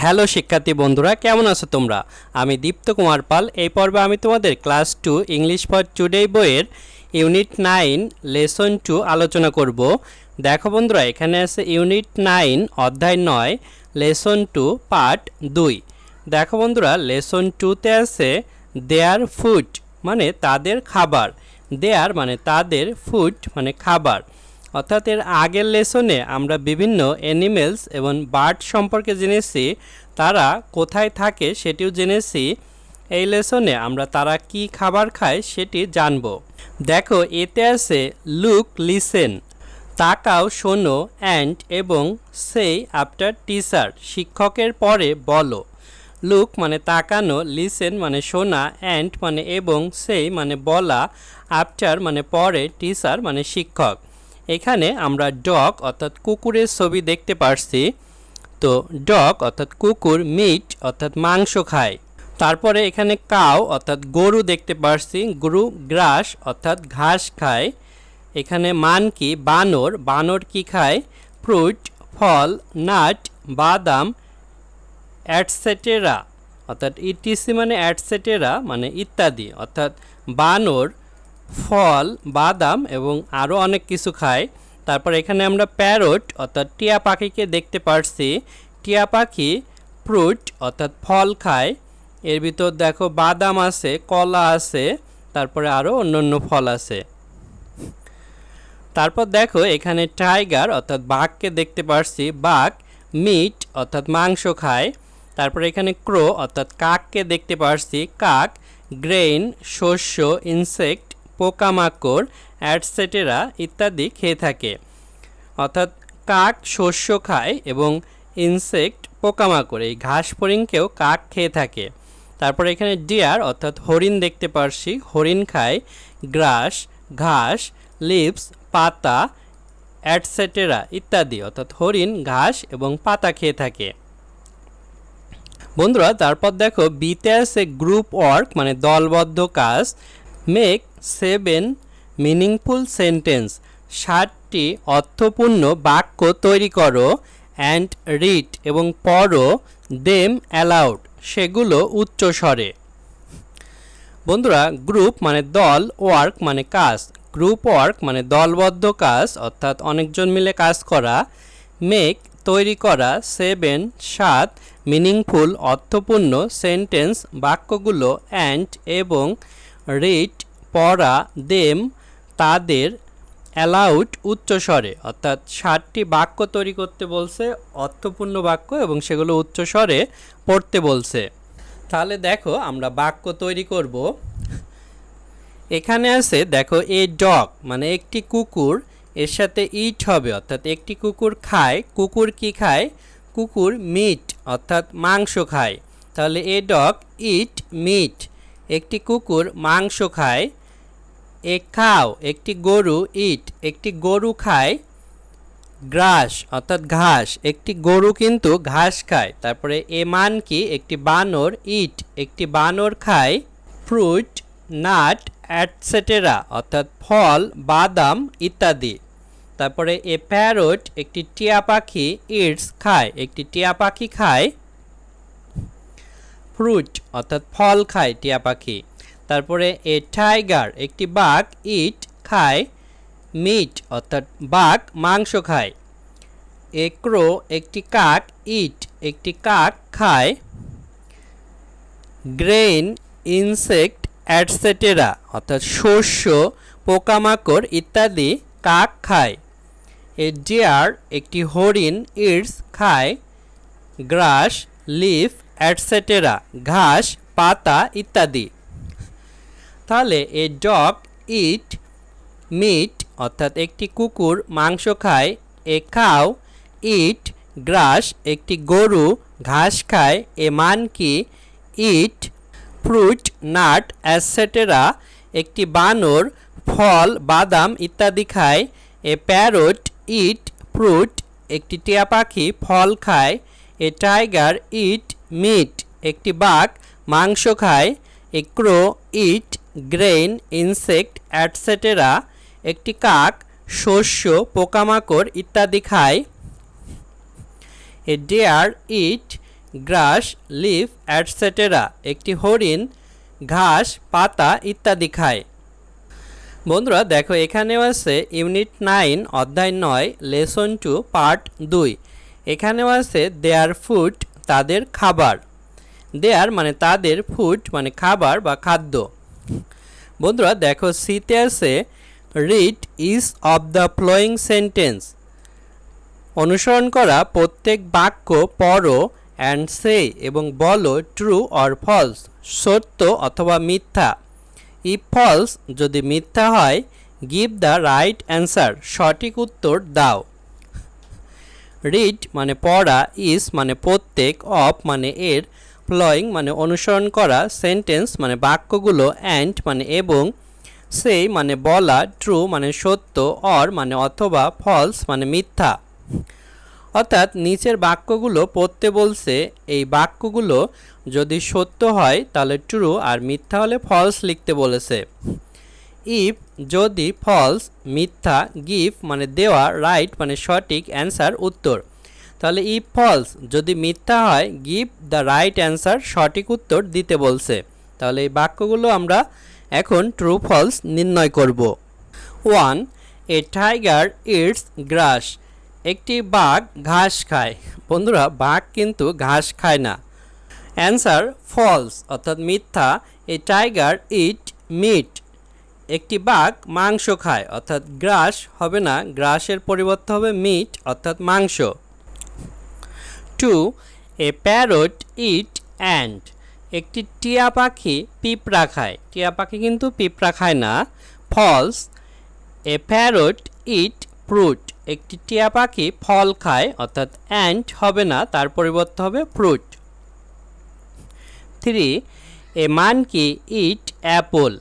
Hello শিক্ষার্থী বন্ধুরা, কেমন আছো তোমরা? আমি দীপ্ত কুমার পাল। এই পর্বে আমি তোমাদের class two English for today বইয়ের ইউনিট নাইন, লেসন টু আলোচনা করব। দেখো বন্ধুরা, এখানে আছে ইউনিট নাইন, অধ্যায় নয়, লেসন টু, পার্ট দুই। দেখো বন্ধুরা, লেসন টুতে আছে, দেয়ার ফুড মানে তাদের খাবার। দেয়ার মানে তাদের ফুড মানে খাবার। অর্থাৎ এর আগের লেসনে আমরা বিভিন্ন অ্যানিমেলস এবং বার্ড সম্পর্কে জেনেছি, তারা কোথায় থাকে সেটিও জেনেছি। এই লেসনে আমরা তারা কি খাবার খায় সেটি জানব। দেখো, এতে আছে লুক লিসেন তাকাও, শোনো অ্যান্ড এবং সেই আফটার টিচার শিক্ষকের পরে বলো। লুক মানে তাকানো লিসেন মানে শোনা অ্যান্ড মানে এবং সেই মানে বলা আফটার মানে পরে টিচার মানে শিক্ষক। এখানে আমরা ডগ অর্থাৎ কুকুরের ছবি দেখতে পারছি। তো ডগ অর্থাৎ কুকুর মিট অর্থাৎ মাংস খায়। তারপরে এখানে কাউ অর্থাৎ গরু দেখতে পারছি। গরু গ্রাস অর্থাৎ ঘাস খায়। এখানে মানকি বানর। বানর কি খায়? ফ্রুট ফল নাট বাদাম অ্যাটসেটেরা অর্থাৎ ইটিসি মানে অ্যাটসেটেরা মানে ইত্যাদি। অর্থাৎ বানর ফল, বাদাম এবং আরও অনেক কিছু খায় তারপর এখানে আমরা প্যারট অর্থাৎ টিয়া পাখিকে দেখতে পারছি। টিয়া পাখি ফ্রুট অর্থাৎ ফল খায়। এর ভিতর দেখো বাদাম আছে, কলা আছে, তারপরে আরও অন্য অন্য ফল আছে। তারপর দেখো এখানে টাইগার অর্থাৎ বাঘকে দেখতে পারছি। বাঘ মিট অর্থাৎ মাংস খায়। তারপর এখানে ক্রো অর্থাৎ কাককে দেখতে পারছি। কাক, গ্রেইন, শস্য, ইনসেক্ট পোকামাকড়, অ্যাটসেটেরা ইত্যাদি খেয়ে থাকে। অর্থাৎ কাক শস্য খায় এবং ইনসেক্ট পোকামাকড়, এই ঘাস ফড়িংকেও কাক খেয়ে থাকে। তারপর এখানে ডিয়ার, অর্থাৎ হরিণ দেখতে পারছি। হরিণ খায় গ্রাস, ঘাস, লিভস, পাতা, অ্যাটসেটেরা ইত্যাদি। অর্থাৎ হরিণ, ঘাস এবং পাতা খেয়ে থাকে। বন্ধুরা, তারপর দেখো বিতে আছে গ্রুপ ওয়ার্ক মানে দলবদ্ধ কাজ মেক সেভেন মিনিংফুল সেন্টেন্স ষাটটি অর্থপূর্ণ বাক্য তৈরি করো অ্যান্ড রিড এবং পড়ো দেম অ্যালাউড সেগুলো উচ্চ স্বরে বন্ধুরা গ্রুপ মানে দল ওয়ার্ক মানে কাজ। গ্রুপ ওয়ার্ক মানে দলবদ্ধ কাজ, অর্থাৎ অনেকজন মিলে কাজ করা। মেক তৈরি করা সেভেন সাত মিনিংফুল অর্থপূর্ণ সেন্টেন্স বাক্যগুলো অ্যান্ড এবং রিড পড়া, দেম, তাদের অ্যালাউড উচ্চস্বরে অর্থাৎ ষাটটি বাক্য তৈরি করতে বলছে, অর্থপূর্ণ বাক্য এবং সেগুলো উচ্চস্বরে পড়তে বলছে। তাহলে দেখো, আমরা বাক্য তৈরি করব। এখানে আছে, দেখো, এ ডগ মানে একটি কুকুর, এর সাথে ইট হবে। অর্থাৎ একটি কুকুর খায়, কুকুর কি খায়? কুকুর মিট, অর্থাৎ মাংস খায়। তাহলে এ ডগ, ইট, মিট। একটি কুকুর মাংস খায় এ খাও, একটি গরু ইট, একটি গরু খায়, গ্রাস অর্থাৎ ঘাস, একটি গরু কিন্তু ঘাস খায়। তারপরে এ মান কি? একটি বানর ইট, একটি বানর খায় ফ্রুট নাট অ্যাটসেটেরা অর্থাৎ ফল, বাদাম ইত্যাদি। তারপরে এ প্যারট, একটি টিয়া পাখি, ইটস খায়, একটি টিয়া পাখি খায় ফ্রুট অর্থাৎ ফল খায় টিয়া পাখি। তারপরে এ টাইগার একটি বাঘ ইট খায় মিট অর্থাৎ বাঘ মাংস খায়। এ ক্রো একটি কাক ইট একটি কাক খায় গ্রেইন ইনসেক্ট অ্যাটসেটেরা অর্থাৎ শস্য, পোকামাকড় ইত্যাদি কাক খায়। এ ডিয়ার একটি হরিণ ইটস খায়। গ্রাস লিফ অ্যাটসেটেরা ঘাস, পাতা ইত্যাদি। তাহলে এ ডগ ইট মিট অর্থাৎ একটি কুকুর মাংস খায় এ খাও ইট গ্রাস একটি গরু ঘাস খায় a monkey eat fruit nut et cetera একটি বানর ফল, বাদাম ইত্যাদি খায় এ প্যারট ইট ফ্রুট একটি টিয়া পাখি ফল খায় এ টাইগার ইট মিট একটি বাঘ মাংস খায়। A crow eat grain insect et cetera একটি কাক শস্য, পোকামাকড় ইত্যাদি খায়। A deer eat grass leaf et cetera একটি হরিণ, ঘাস, পাতা ইত্যাদি খায়। বন্ধুরা, দেখো এখানেও আছে ইউনিট নাইন, অধ্যায় নয়, লেসন টু, পার্ট দুই। এখানেও আছে দেয়ার ফুড তাদের খাবার। দেয়ার মানে তাদের ফুড মানে খাবার বা খাদ্য। বন্ধুরা, দেখো সিতে আছে read each of the following sentence অনুসরণ করা, প্রত্যেক বাক্য পড়ো অ্যান্ড সে এবং বলো ট্রু অর ফলস সত্য অথবা মিথ্যা। ইফ ফলস যদি মিথ্যা হয় গিভ দ্য রাইট অ্যান্সার সঠিক উত্তর দাও। রিড মানে পড়া ইজ মানে প্রত্যেক অফ মানে এর ফ্লয়িং মানে অনুসরণ করা সেন্টেন্স মানে বাক্যগুলো অ্যান্ড মানে এবং সেই মানে বলা ট্রু মানে সত্য অর মানে অথবা ফলস মানে মিথ্যা। অর্থাৎ নিচের বাক্যগুলো পড়তে বলছে, এই বাক্যগুলো যদি সত্য হয়, তাহলে ট্রু আর মিথ্যা হলে ফলস লিখতে বলেছে। ইফ যদি ফলস মিথ্যা গিভ মানে দেওয়া রাইট মানে সঠিক অ্যান্সার উত্তর। তাহলে ইফ ফলস যদি মিথ্যা হয় গিভ দ্য রাইট অ্যান্সার সঠিক উত্তর দিতে বলছে। তাহলে এই বাক্যগুলো আমরা এখন ট্রু ফলস নির্ণয় করব। One a tiger eats grass একটি বাঘ ঘাস খায়। বন্ধুরা, বাঘ কিন্তু ঘাস খায় না। অ্যান্সার ফলস অর্থাৎ মিথ্যা এ টাইগার ইট মিট একটি বাঘ মাংস খায়, অর্থাৎ গ্রাস হবে না, গ্রাসের পরিবর্তে হবে মিট, অর্থাৎ মাংস। Two a parrot eat ant একটি টিয়া পাখি পিঁপড়া খায়। টিয়া পাখি কিন্তু পিঁপড়া খায় না। False a parrot eat fruit একটি টিয়া পাখি ফল খায়, অর্থাৎ অ্যান্ড হবে না, তার পরিবর্তে হবে fruit three a monkey eat apple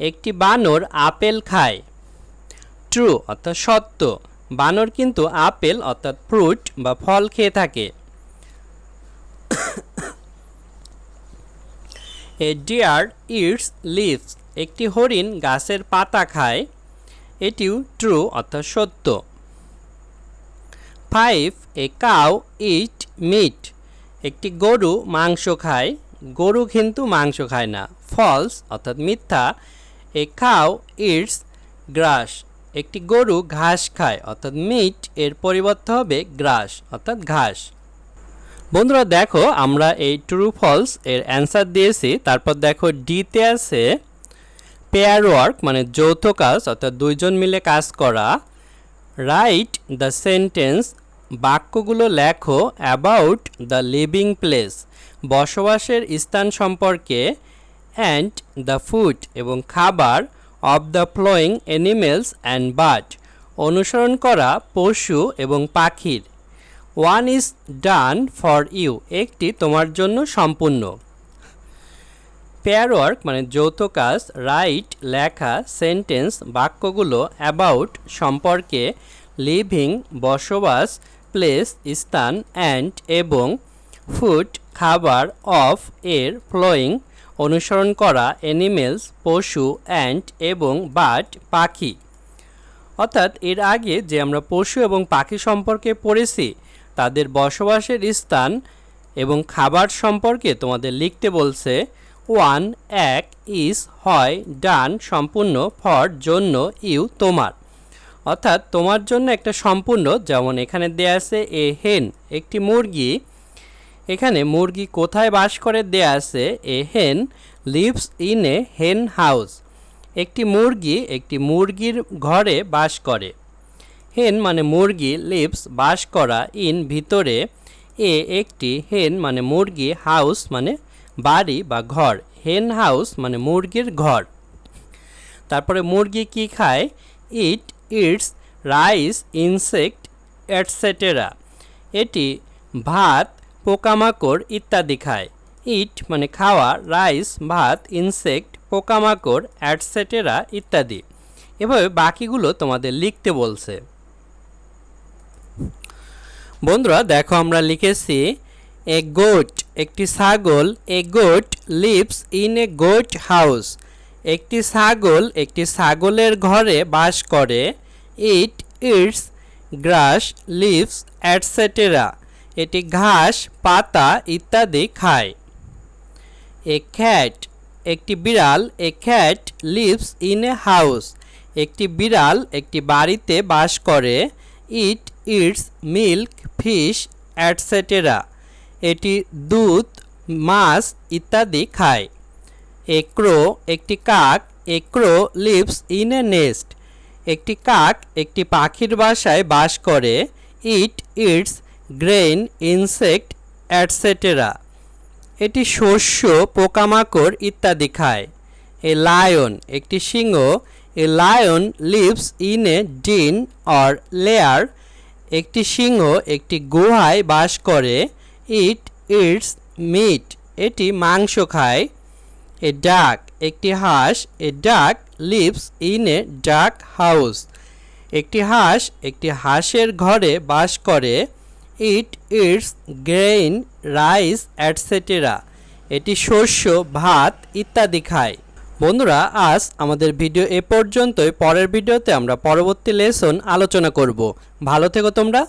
একটি বানর আপেল খায়। ট্রু অর্থাৎ সত্য। বানর কিন্তু আপেল, অর্থাৎ ফ্রুট বা ফল খেয়ে থাকে। এ ডিয়ার ইটস লিভস একটি হরিণ গাছের পাতা খায়। এটিও ট্রু অর্থাৎ সত্য। Five a cow eat meat একটি গরু মাংস খায়। গরু কিন্তু মাংস খায় না। ফলস অর্থাৎ মিথ্যা। এ কাউ ইটস গ্রাস একটি গরু ঘাস খায়, অর্থাৎ মিট এর পরিবর্তে হবে গ্রাস অর্থাৎ ঘাস। বন্ধুরা, দেখো, আমরা এই ট্রু ফলস এর অ্যান্সার দিয়েছি। তারপর দেখো ডিতে আছে পেয়ার ওয়ার্ক মানে যৌথ কাজ, অর্থাৎ দুইজন মিলে কাজ করা। রাইট দ্য সেন্টেন্স বাক্যগুলো লেখো অ্যাবাউট দ্য লিভিং প্লেস বসবাসের স্থান সম্পর্কে অ্যান্ড দ্য ফুড এবং খাবার of the following animals and bird অনুসরণ করা পশু এবং পাখির। One is done for you, একটি তোমার জন্য সম্পূর্ণ। পেয়ার ওয়ার্ক মানে যৌথ কাজ, রাইট, লেখা, সেন্টেন্স, বাক্যগুলো অ্যাবাউট সম্পর্কে, লিভিং, বসবাস, প্লেস, স্থান, অ্যান্ড এবং ফুড, খাবার, অফ, এর, ফ্লোয়িং অনুসরণ করা অ্যানিমেলস পশু অ্যান্ড এবং বার্ড পাখি। অর্থাৎ এর আগে যে আমরা পশু এবং পাখি সম্পর্কে পড়েছি, তাদের বসবাসের স্থান এবং খাবার সম্পর্কে তোমাদের লিখতে বলছে ওয়ান এক ইস হয় ডান সম্পূর্ণ ফর জন্য ইউ তোমার। অর্থাৎ তোমার জন্য একটা সম্পূর্ণ, যেমন এখানে দেয়া আছে এ হেন একটি মুরগি এখানে মুরগি কোথায় বাস করে দেয়া আছে? এ হেন লিভস ইন এ হেন হাউস। একটি মুরগি একটি মুরগির ঘরে বাস করে। হেন মানে মুরগি, লিভস বাস করা ইন ভিতরে। এ একটি হেন মানে মুরগি, হাউস মানে বাড়ি বা ঘর। হেন হাউস মানে মুরগির ঘর। তারপরে মুরগি কি খায়? It, eats, rice, insect, etcetera. এটি ভাত পোকামাকড় ইত্যাদি খায়। ইট মানে খাওয়া, রাইস, ভাত, ইনসেক্ট, পোকামাকড়, অ্যাটসেটেরা ইত্যাদি। এভাবে বাকিগুলো তোমাদের লিখতে বলছে। বন্ধুরা, দেখো আমরা লিখেছি, এ গোট, একটি ছাগল, a goat lives in a goat house. একটি ছাগল একটি ছাগলের ঘরে বাস করে। Eat, eats, grass, leaves, et cetera. এটি ঘাস, পাতা ইত্যাদি খায়। এ খ্যাট একটি বিড়াল, a cat lives in a house. একটি বিড়াল একটি বাড়িতে বাস করে, eat, eats, milk, fish et cetera এটি দুধ, মাছ ইত্যাদি খায়। এ ক্রো একটি কাক, a crow lives in a nest. একটি কাক একটি পাখির বাসায় বাস করে, eat, eats grain insect et cetera এটি শস্য, পোকামাকড় ইত্যাদি খায়। এ লায়ন একটি সিংহ। A lion lives in a den or lair একটি সিংহ একটি গুহায় বাস করে। ইট ইটস মিট এটি মাংস খায়। এ ডাক একটি হাঁস। এ ডাক লিভস ইন এ ডাক হাউস একটি হাঁস একটি হাঁসের ঘরে বাস করে। It eats grain, rice etcetera এটি শস্য, ভাত ইত্যাদি খায়। বন্ধুরা, আজ আমাদের ভিডিও এ পর্যন্তই। পরের ভিডিওতে আমরা পরবর্তী লেসন আলোচনা করব। ভালো থেকো তোমরা।